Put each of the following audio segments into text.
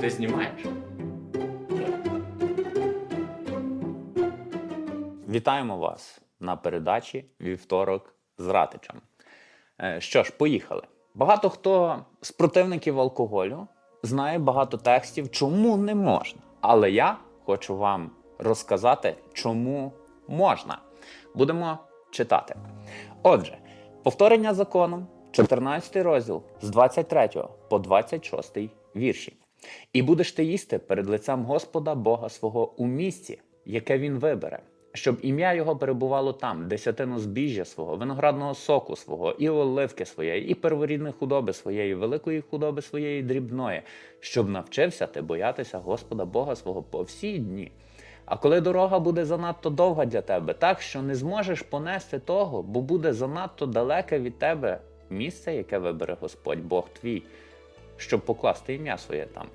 Ти знімаєш? Вітаємо вас на передачі Вівторок з Ратичем. Е, Що ж, поїхали. Багато хто з противників алкоголю знає багато текстів, чому не можна. Але я хочу вам розказати, чому можна. Будемо читати. Отже, повторення закону, 14 розділ з 23 по 26 вірші. І будеш ти їсти перед лицем Господа Бога свого у місці, яке він вибере, щоб ім'я його перебувало там, десятину збіжжя свого, виноградного соку свого, і оливки своєї, і перворідної худоби своєї, великої худоби своєї дрібної, щоб навчився ти боятися Господа Бога свого по всі дні. А коли дорога буде занадто довга для тебе, так що не зможеш понести того, бо буде занадто далеке від тебе місце, яке вибере Господь Бог твій, щоб покласти ім'я своє там.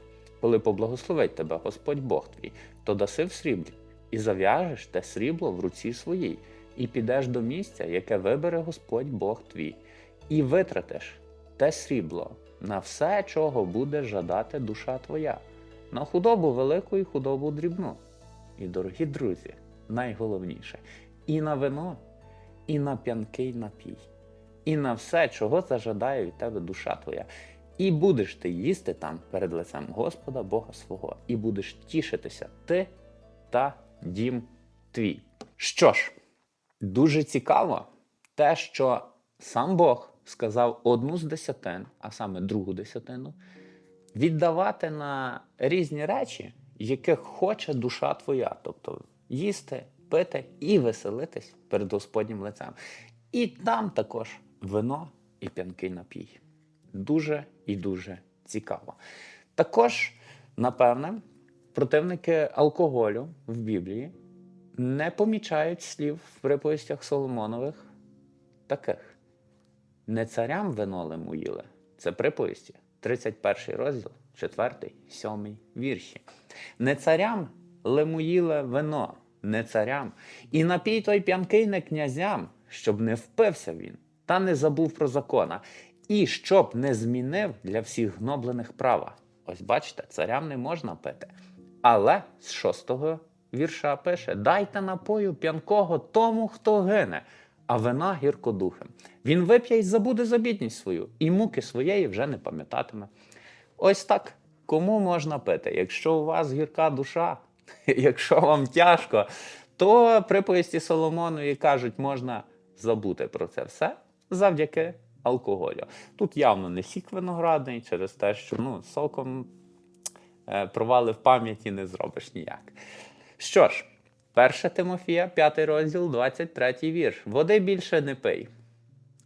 Коли поблагословить тебе Господь Бог твій, то даси в сріблі, і зав'яжеш те срібло в руці своїй, і підеш до місця, яке вибере Господь Бог твій, і витратиш те срібло на все, чого буде жадати душа твоя, на худобу велику і худобу дрібну. І, дорогі друзі, найголовніше і на вино, і на п'янкий напій, і на все, чого зажадає від тебе душа твоя. І будеш ти їсти там перед лицем Господа Бога свого, і будеш тішитися ти та дім твій. Що ж, дуже цікаво те, що сам Бог сказав одну з десятин, а саме другу десятину, віддавати на різні речі, яких хоче душа твоя, тобто їсти, пити і веселитись перед Господнім лицем. І там також вино і п'янкий напій. Дуже і дуже цікаво. Також, напевне, противники алкоголю в Біблії не помічають слів в приповістях Соломонових таких. Не царям вино лимуїли. Це приповісті, 31 розділ, 4, 7 вірші. Не царям лимуїле вино, не царям. І напій той п'янкий не князям, щоб не впився він, та не забув про закона, і щоб не змінив для всіх гноблених права. Ось бачите, царям не можна пити. Але з шостого вірша пише: Дайте напою п'янкого тому, хто гине, а вина гіркодухим. Він вип'є й забуде за бідність свою, і муки своєї вже не пам'ятатиме. Ось так. Кому можна пити? Якщо у вас гірка душа, якщо вам тяжко, то приповісті Соломонові кажуть, можна забути про це все завдяки алкоголю. Тут явно не сік виноградний, через те, що ну, соком е, провали в пам'яті не зробиш ніяк. Що ж, 1 Тимофія, 5 розділ, 23 вірш. Води більше не пий.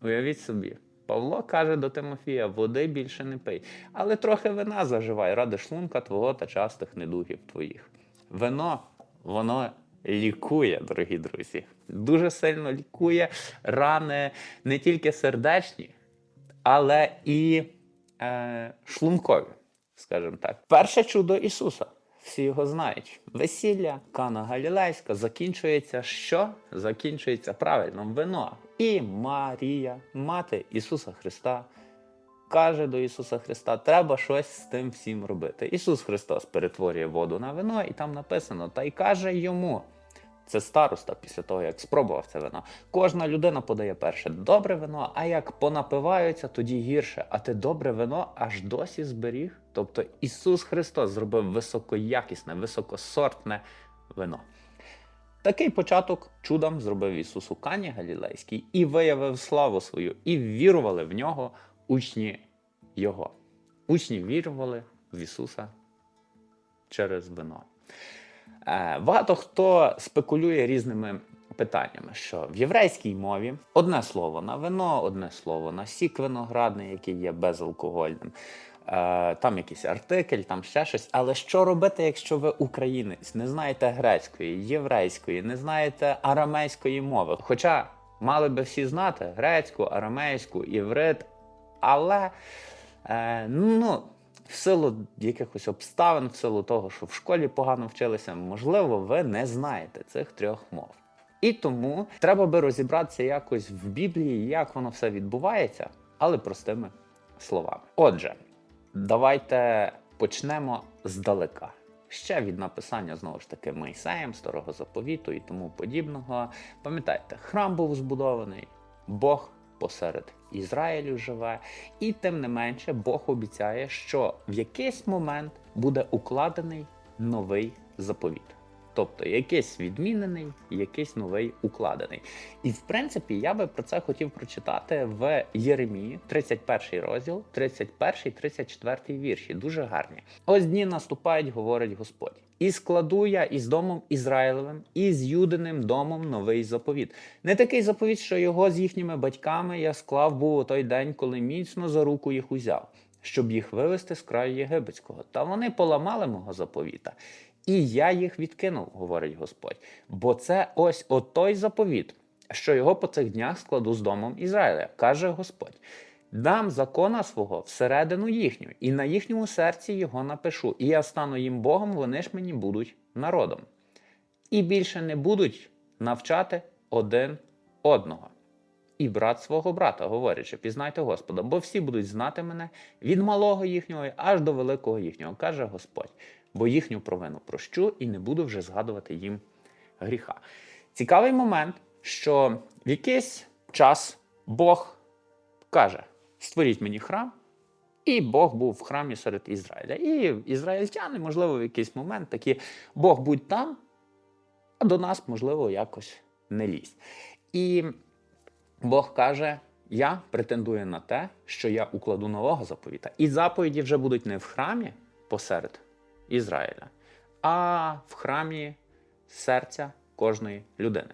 Уявіть собі. Павло каже до Тимофія: води більше не пий, але трохи вина заживай ради шлунка твого та частих недугів твоїх. Вино, воно лікує, дорогі друзі. Дуже сильно лікує рани не тільки сердечні, але і е, шлункові, скажімо так. Перше чудо Ісуса. Всі його знають. Весілля, Кана Галілейська закінчується що? Закінчується правильно вино. І Марія, мати Ісуса Христа, каже до Ісуса Христа: треба щось з тим всім робити. Ісус Христос перетворює воду на вино, і там написано, та й каже йому. Це староста після того, як спробував це вино. Кожна людина подає перше добре вино, а як понапиваються, тоді гірше. А ти добре вино аж досі зберіг. Тобто Ісус Христос зробив високоякісне, високосортне вино. Такий початок чудом зробив Ісус у Кані Галілейській і виявив славу свою, і вірували в нього учні Його. Учні вірували в Ісуса через вино. Е, Багато хто спекулює різними питаннями, що в єврейській мові одне слово на вино, одне слово на сік виноградний, який є безалкогольним. Е, Там якийсь артикль, там ще щось. Але що робити, якщо ви українець, не знаєте грецької, єврейської, не знаєте арамейської мови? Хоча мали би всі знати грецьку, арамейську, іврит, але е, ну, в силу якихось обставин, в силу того, що в школі погано вчилися, можливо, ви не знаєте цих трьох мов. І тому треба би розібратися якось в Біблії, як воно все відбувається, але простими словами. Отже, давайте почнемо здалека. Ще від написання знову ж таки Мойсеєм, старого заповіту і тому подібного. Пам'ятаєте, храм був збудований, Бог посеред Ізраїлю живе, і тим не менше Бог обіцяє, що в якийсь момент буде укладений новий заповіт. Тобто якийсь відмінений, якийсь новий укладений. І в принципі, я би про це хотів прочитати в Єремії, 31 розділ, 31, 34 вірші. Дуже гарні. Ось дні наступають, говорить Господь. І складу я із домом Ізраїлевим, і з Юдиним домом новий заповіт. Не такий заповіт, що його з їхніми батьками я склав був у той день, коли міцно за руку їх узяв, щоб їх вивести з краю єгипетського. Та вони поламали мого заповіта. І я їх відкинув, говорить Господь. Бо це ось отой заповіт, що його по цих днях складу з домом Ізраїля, каже Господь. Дам закона свого всередину їхню, і на їхньому серці його напишу, і я стану їм Богом, вони ж мені будуть народом. І більше не будуть навчати один одного. І брат свого брата, говорячи, пізнайте Господа, бо всі будуть знати мене від малого їхнього аж до великого їхнього, каже Господь, бо їхню провину прощу і не буду вже згадувати їм гріха. Цікавий момент, що в якийсь час Бог каже: створіть мені храм, і Бог був в храмі серед Ізраїля. І ізраїльтяни, можливо, в якийсь момент такі Бог будь там, а до нас, можливо, якось не лізь. І Бог каже: Я претендую на те, що я укладу нового заповіта. І заповіді вже будуть не в храмі посеред Ізраїля, а в храмі серця кожної людини.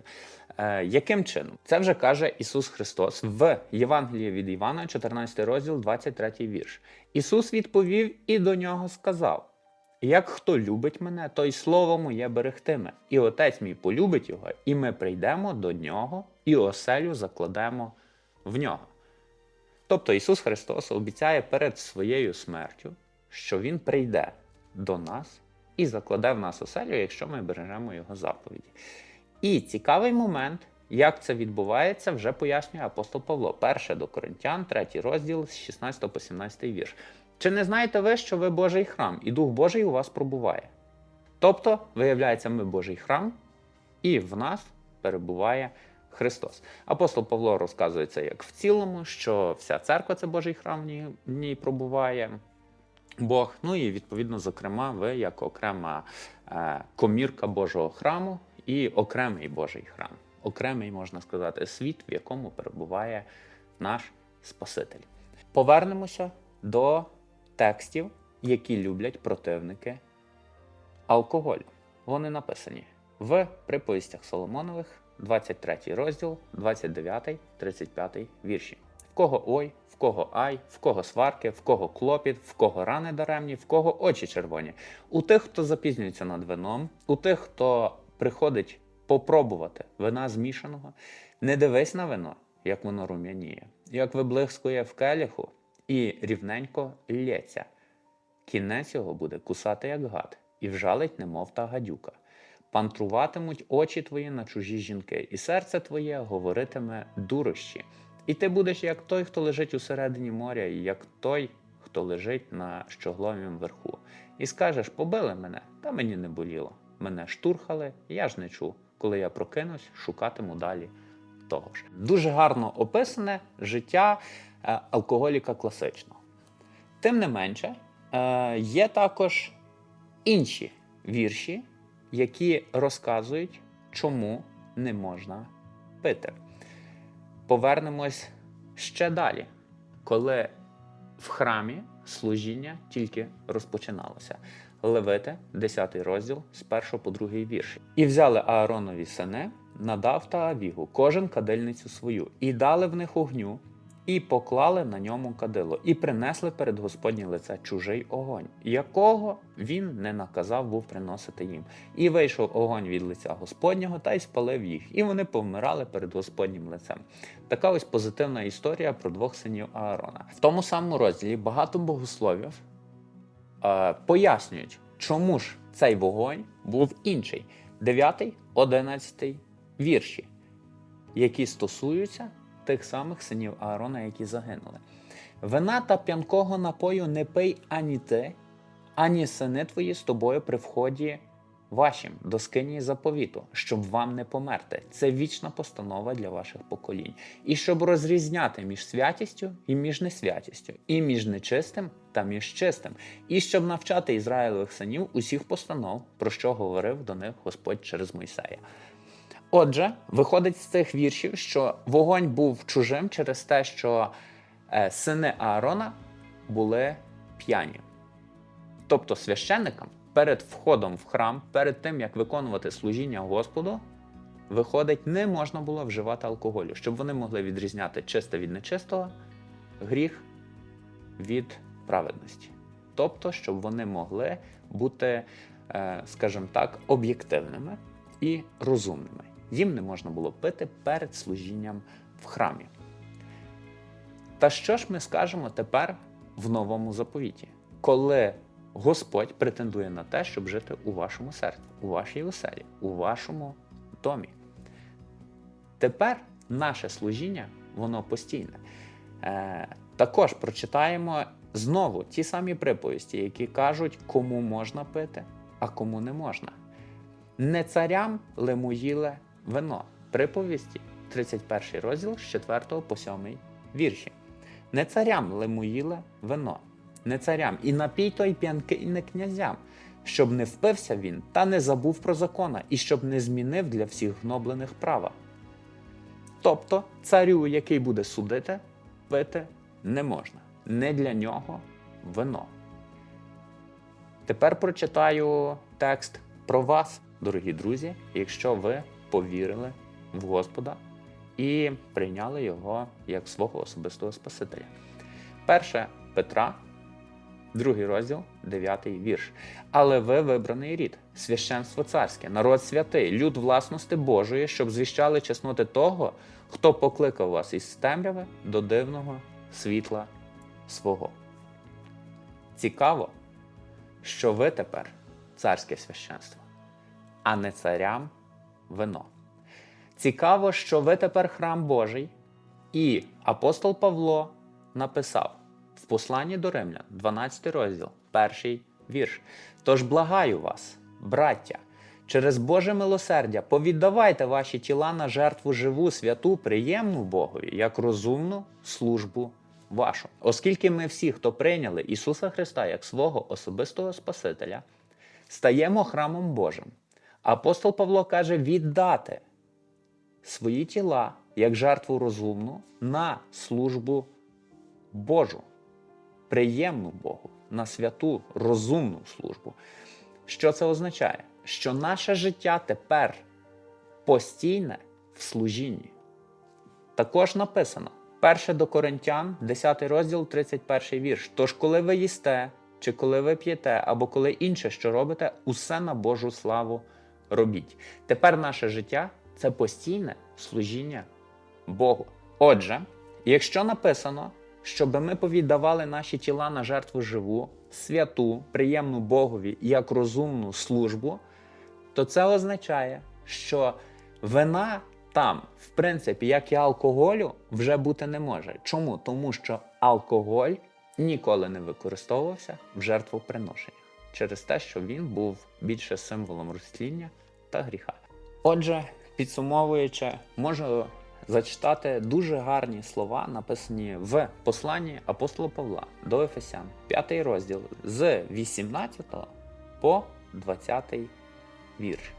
Е, яким чином? Це вже каже Ісус Христос в Євангелії від Івана, 14 розділ, 23 вірш. Ісус відповів і до нього сказав: Як хто любить мене, той слово моє берегтиме, і отець мій полюбить його, і ми прийдемо до нього, і оселю закладемо в нього. Тобто Ісус Христос обіцяє перед своєю смертю, що Він прийде до нас і закладе в нас оселю, якщо ми бережемо Його заповіді. І цікавий момент, як це відбувається, вже пояснює апостол Павло. Перше до Коринтян, третій розділ з 16 по 17 вірш. Чи не знаєте ви, що ви Божий храм, і Дух Божий у вас пробуває? Тобто, виявляється, ми Божий храм, і в нас перебуває Христос. Апостол Павло розказує це як в цілому, що вся церква це Божий храм, в ній, пробуває Бог. Ну і відповідно, зокрема, ви як окрема е, комірка Божого храму і окремий Божий храм, окремий, можна сказати, світ, в якому перебуває наш Спаситель. Повернемося до текстів, які люблять противники алкоголю. Вони написані в приповістях Соломонових, 23 розділ, 29, 35 вірші. В кого ой, в кого ай, в кого сварки, в кого клопіт, в кого рани даремні, в кого очі червоні. У тих, хто запізнюється над вином, у тих, хто приходить попробувати вина змішаного, не дивись на вино, як воно рум'яніє, як виблискує в келіху і рівненько лється. Кінець його буде кусати, як гад, і вжалить, немов та гадюка. Пантруватимуть очі твої на чужі жінки, і серце твоє говоритиме дурощі. І ти будеш як той, хто лежить усередині моря, і як той, хто лежить на щогловім верху. І скажеш: побили мене, та мені не боліло. Мене штурхали, я ж не чув. Коли я прокинусь, шукатиму далі того ж. Дуже гарно описане життя е, алкоголіка класичного. Тим не менше, е, є також інші вірші, які розказують, чому не можна пити. Повернемось ще далі, коли в храмі служіння тільки розпочиналося. Левити, 10 розділ, з 1 по 2 вірш. І взяли Ааронові сини, надав та Авігу, кожен кадильницю свою, і дали в них огню, і поклали на ньому кадило, і принесли перед Господнє лице чужий огонь, якого він не наказав був приносити їм. І вийшов огонь від лиця Господнього та й спалив їх, і вони повмирали перед Господнім лицем. Така ось позитивна історія про двох синів Аарона. В тому самому розділі багато богословів пояснюють, чому ж цей вогонь був інший. 9, 11 вірші, які стосуються тих самих синів Аарона, які загинули. Вина та п'янкого напою не пий ані ти, ані сини твої з тобою при вході вашим до скині заповіту, щоб вам не померти. Це вічна постанова для ваших поколінь. І щоб розрізняти між святістю і між несвятістю, і між нечистим та між чистим, і щоб навчати Ізраїлевих синів усіх постанов, про що говорив до них Господь через Мойсея. Отже, виходить з цих віршів, що вогонь був чужим через те, що е, сини Аарона були п'яні. Тобто священникам перед входом в храм, перед тим як виконувати служіння Господу, виходить, не можна було вживати алкоголю, щоб вони могли відрізняти чисте від нечистого, гріх від праведності. Тобто, щоб вони могли бути, е, скажімо так, об'єктивними і розумними. Їм не можна було пити перед служінням в храмі. Та що ж ми скажемо тепер в новому заповіті, коли Господь претендує на те, щоб жити у вашому серці, у вашій оселі, у вашому домі? Тепер наше служіння, воно постійне. Е, також прочитаємо знову ті самі приповісті, які кажуть, кому можна пити, а кому не можна. Не царям лимуїле вино. Приповісті, 31 розділ з 4 по 7 вірші. Не царям лимуїле вино, не царям, і напій той п'янки, і не князям, щоб не впився він та не забув про закона, і щоб не змінив для всіх гноблених права. Тобто царю, який буде судити, пити не можна. Не для нього вино. Тепер прочитаю текст про вас, дорогі друзі, якщо ви повірили в Господа і прийняли його як свого особистого Спасителя. Перше Петра, другий розділ, дев'ятий вірш. Але ви вибраний рід, священство царське, народ святий, люд власності Божої, щоб звіщали чесноти того, хто покликав вас із темряви до дивного світла свого. Цікаво, що ви тепер царське священство, а не царям вино. Цікаво, що ви тепер храм Божий, і апостол Павло написав в посланні до Римлян, 12 розділ, перший вірш. Тож благаю вас, браття, через Боже милосердя, повіддавайте ваші тіла на жертву живу, святу, приємну Богові, як розумну службу вашу. Оскільки ми всі, хто прийняли Ісуса Христа як свого особистого Спасителя, стаємо храмом Божим. Апостол Павло каже віддати свої тіла як жертву розумну на службу Божу, приємну Богу, на святу розумну службу. Що це означає? Що наше життя тепер постійне в служінні. Також написано, 1 до Коринтян, 10 розділ, 31 вірш. Тож, коли ви їсте, чи коли ви п'єте, або коли інше, що робите, усе на Божу славу робіть. Тепер наше життя це постійне служіння Богу. Отже, якщо написано, щоб ми повіддавали наші тіла на жертву живу, святу, приємну Богові як розумну службу, то це означає, що вина там, в принципі, як і алкоголю, вже бути не може. Чому? Тому що алкоголь ніколи не використовувався в жертвоприношеннях через те, що він був більше символом розтління та гріха. Отже, підсумовуючи, можу зачитати дуже гарні слова, написані в посланні апостола Павла до Ефесян, 5 розділ з 18 по 20 вірш.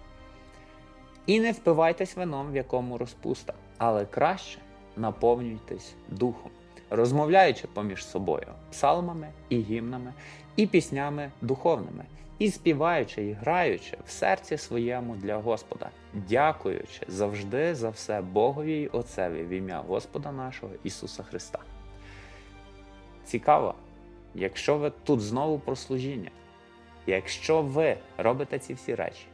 І не впивайтесь вином, в якому розпуста, але краще наповнюйтесь духом, розмовляючи поміж собою псалмами і гімнами, і піснями духовними, і співаючи, і граючи в серці своєму для Господа, дякуючи завжди за все Богові й Отцеві в ім'я Господа нашого Ісуса Христа. Цікаво, якщо ви тут знову про служіння, якщо ви робите ці всі речі,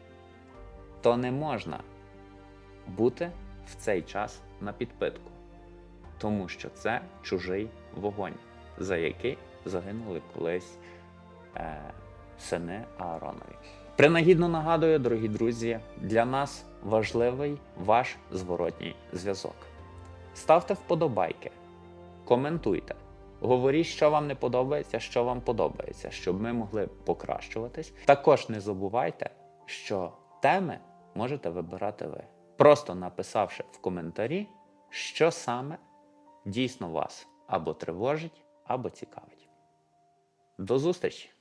то не можна бути в цей час на підпитку, тому що це чужий вогонь, за який загинули колись е, сини Ааронові. Принагідно нагадую, дорогі друзі, для нас важливий ваш зворотній зв'язок. Ставте вподобайки, коментуйте, Говоріть, що вам не подобається, що вам подобається, щоб ми могли покращуватись. Також не забувайте, що теми можете вибирати ви, просто написавши в коментарі, що саме дійсно вас або тривожить, або цікавить. До зустрічі!